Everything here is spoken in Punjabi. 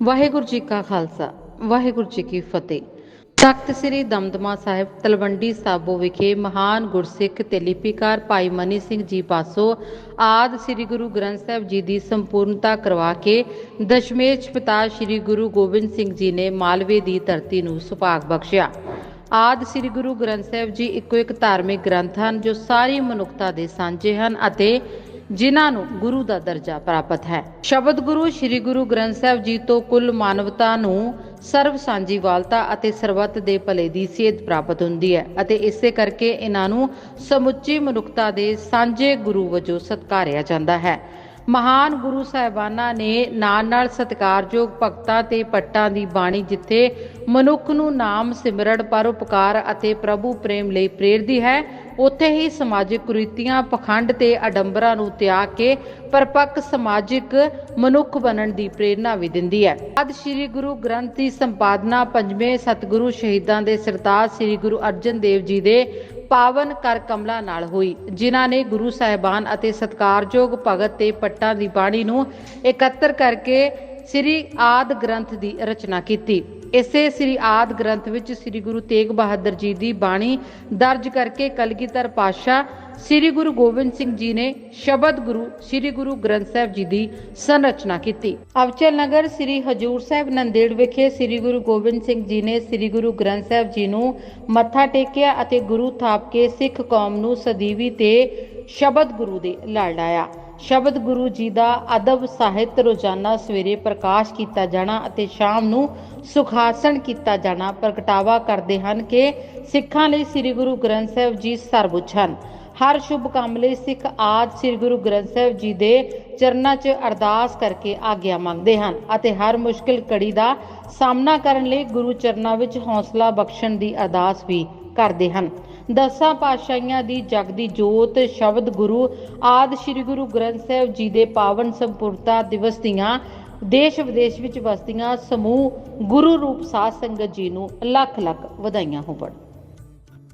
ਵਾਹਿਗੁਰੂ ਜੀ ਕਾ ਖਾਲਸਾ, ਵਾਹਿਗੁਰੂ ਜੀ ਕੀ ਫਤਿਹ। ਤਖਤ ਸ੍ਰੀ ਦਮਦਮਾ ਸਾਹਿਬ ਤਲਵੰਡੀ ਸਾਬੋ ਵਿਖੇ ਮਹਾਨ ਗੁਰਸਿੱਖ ਤੇ ਲਿਪੀਕਾਰ ਭਾਈ ਮਨੀ ਸਿੰਘ ਜੀ ਪਾਸੋਂ ਆਦ ਸ੍ਰੀ ਗੁਰੂ ਗ੍ਰੰਥ ਸਾਹਿਬ ਜੀ ਦੀ ਸੰਪੂਰਨਤਾ ਕਰਵਾ ਕੇ ਦਸ਼ਮੇਸ਼ ਪਿਤਾ ਸ੍ਰੀ ਗੁਰੂ ਗੋਬਿੰਦ ਸਿੰਘ ਜੀ ਨੇ ਮਾਲਵੇ ਦੀ ਧਰਤੀ ਨੂੰ ਸੁਭਾਗ ਬਖਸ਼ਿਆ। ਆਦ ਸ੍ਰੀ ਗੁਰੂ ਗ੍ਰੰਥ ਸਾਹਿਬ ਜੀ ਇੱਕੋ ਇੱਕ ਧਾਰਮਿਕ ਗ੍ਰੰਥ ਹਨ ਜੋ ਸਾਰੀ ਮਨੁੱਖਤਾ ਦੇ ਸਾਂਝੇ ਹਨ ਅਤੇ ਜਿਨ੍ਹਾਂ ਨੂੰ ਗੁਰੂ ਦਾ ਦਰਜਾ ਪ੍ਰਾਪਤ ਹੈ। ਸ਼ਬਦ ਗੁਰੂ ਸ੍ਰੀ ਗੁਰੂ ਗ੍ਰੰਥ ਸਾਹਿਬ ਜੀ ਤੋਂ ਕੁੱਲ ਮਾਨਵਤਾ ਨੂੰ ਸਰਵ ਸਾਂਝੀਵਾਲਤਾ ਅਤੇ ਸਰਬੱਤ ਦੇ ਭਲੇ ਦੀ ਸੇਧ ਪ੍ਰਾਪਤ ਹੁੰਦੀ ਹੈ ਅਤੇ ਇਸੇ ਕਰਕੇ ਇਹਨਾਂ ਨੂੰ ਸਮੁੱਚੀ ਮਨੁੱਖਤਾ ਦੇ ਸਾਂਝੇ ਗੁਰੂ ਵਜੋਂ ਸਤਿਕਾਰਿਆ ਜਾਂਦਾ ਹੈ। ਮਹਾਨ ਗੁਰੂ ਸਾਹਿਬਾਨਾਂ ਨੇ ਨਾਲ ਨਾਲ ਸਤਿਕਾਰਯੋਗ ਭਗਤਾਂ ਤੇ ਪੱਟਾਂ ਦੀ ਬਾਣੀ ਜਿੱਥੇ ਮਨੁੱਖ ਨੂੰ ਨਾਮ ਸਿਮਰਣ ਪਰਉਪਕਾਰ ਅਤੇ ਪ੍ਰਭੂ ਪ੍ਰੇਮ ਲਈ ਪ੍ਰੇਰਦੀ ਹੈ, ਉੱਥੇ ਹੀ ਸਮਾਜਿਕ ਕੁਰੀਤੀਆਂ, ਪਖੰਡ ਤੇ ਅਡੰਬਰਾਂ ਨੂੰ ਤਿਆਗ ਕੇ ਪਰਪੱਕ ਸਮਾਜਿਕ ਮਨੁੱਖ ਬਣਨ ਦੀ ਪ੍ਰੇਰਣਾ ਵੀ ਦਿੰਦੀ ਹੈ। ਅੱਜ ਸ੍ਰੀ ਗੁਰੂ ਗ੍ਰੰਥ ਦੀ ਸੰਪਾਦਨਾ ਪੰਜਵੇਂ ਸਤਿਗੁਰੂ ਸ਼ਹੀਦਾਂ ਦੇ ਸਰਤਾਜ ਸ੍ਰੀ ਗੁਰੂ ਅਰਜਨ ਦੇਵ ਜੀ ਦੇ ਪਾਵਨ ਕਰ ਕਮਲਾ ਨਾਲ ਹੋਈ। ਜਿਨ੍ਹਾਂ ਨੇ ਗੁਰੂ ਸਾਹਿਬਾਨ ਅਤੇ ਸਤਕਾਰਯੋਗ ਭਗਤ ਤੇ ਪੱਟਾਂ ਦੀ ਬਾਣੀ ਨੂੰ ਇਕੱਤਰ ਕਰਕੇ ਸ੍ਰੀ ਆਦ ਗ੍ਰੰਥ ਦੀ ਰਚਨਾ ਕੀਤੀ। ਇਸੇ ਸ੍ਰੀ ਆਦ ਗ੍ਰੰਥ ਵਿੱਚ ਸ੍ਰੀ ਗੁਰੂ ਤੇਗ ਬਹਾਦਰ ਜੀ ਦੀ ਬਾਣੀ ਦਰਜ ਕਰਕੇ ਕਲਗੀਧਰ ਪਾਤਸ਼ਾਹ ਸ੍ਰੀ ਗੁਰੂ ਗੋਬਿੰਦ ਸਿੰਘ ਜੀ ਨੇ ਸ਼ਬਦ ਗੁਰੂ ਸ੍ਰੀ ਗੁਰੂ ਗ੍ਰੰਥ ਸਾਹਿਬ ਜੀ ਦੀ ਸੰਰਚਨਾ ਕੀਤੀ। ਅਵਚਲ ਨਗਰ ਸ੍ਰੀ ਹਜੂਰ ਸਾਹਿਬ ਨੰਦੇੜ ਵਿਖੇ ਸ੍ਰੀ ਗੁਰੂ ਗੋਬਿੰਦ ਸਿੰਘ ਜੀ ਨੇ ਸ੍ਰੀ ਗੁਰੂ ਗ੍ਰੰਥ ਸਾਹਿਬ ਜੀ ਨੂੰ ਮੱਥਾ ਟੇਕਿਆ ਅਤੇ ਗੁਰੂ ਥਾਪ ਕੇ ਸਿੱਖ ਕੌਮ ਨੂੰ ਸਦੀਵੀ ਤੇ ਸ਼ਬਦ ਗੁਰੂ ਦੇ ਲੜ ਲਾਇਆ ਸ਼ਬਦ ਗੁਰੂ ਜੀ ਦਾ ਅਦਬ ਸਾਹਿਤ ਰੋਜ਼ਾਨਾ ਸਵੇਰੇ ਪ੍ਰਕਾਸ਼ ਕੀਤਾ ਜਾਣਾ ਅਤੇ ਸ਼ਾਮ ਨੂੰ ਸੁਖਾਸਨ ਕੀਤਾ ਜਾਣਾ ਪ੍ਰਗਟਾਵਾ ਕਰਦੇ ਹਨ ਕਿ ਸਿੱਖਾਂ ਲਈ ਸ੍ਰੀ ਗੁਰੂ ਗ੍ਰੰਥ ਸਾਹਿਬ ਜੀ ਸਰਵਉੱਚ ਹਨ। ਹਰ ਸ਼ੁਭ ਕੰਮ ਲਈ ਸਿੱਖ ਆਦ ਸ੍ਰੀ ਗੁਰੂ ਗ੍ਰੰਥ ਸਾਹਿਬ ਜੀ ਦੇ ਚਰਨਾਂ 'ਚ ਅਰਦਾਸ ਕਰਕੇ ਆਗਿਆ ਮੰਗਦੇ ਹਨ ਅਤੇ ਹਰ ਮੁਸ਼ਕਿਲ ਕੜੀ ਦਾ ਸਾਹਮਣਾ ਕਰਨ ਲਈ ਗੁਰੂ ਚਰਨਾਂ ਵਿੱਚ ਹੌਸਲਾ ਬਖਸ਼ਣ ਦੀ ਅਰਦਾਸ ਵੀ ਕਰਦੇ ਹਨ। ਦਸਾਂ ਪਾਤਸ਼ਾਹੀਆਂ ਦੀ ਜਗਦੀ ਜੋਤ, ਸ਼ਬਦ ਗੁਰੂ ਆਦ ਸ੍ਰੀ ਗੁਰੂ ਗ੍ਰੰਥ ਸਾਹਿਬ ਜੀ ਦੇ ਪਾਵਨ ਸੰਪੂਰਨਤਾ ਦਿਵਸ ਦੀਆਂ ਦੇਸ਼ ਵਿਦੇਸ਼ ਵਿੱਚ ਵਸਦੀਆਂ ਸਮੂਹ ਗੁਰੂ ਰੂਪ ਸਾਧ ਸੰਗਤ ਜੀ ਨੂੰ ਲੱਖ ਲੱਖ ਵਧਾਈਆਂ ਹੋਵਣ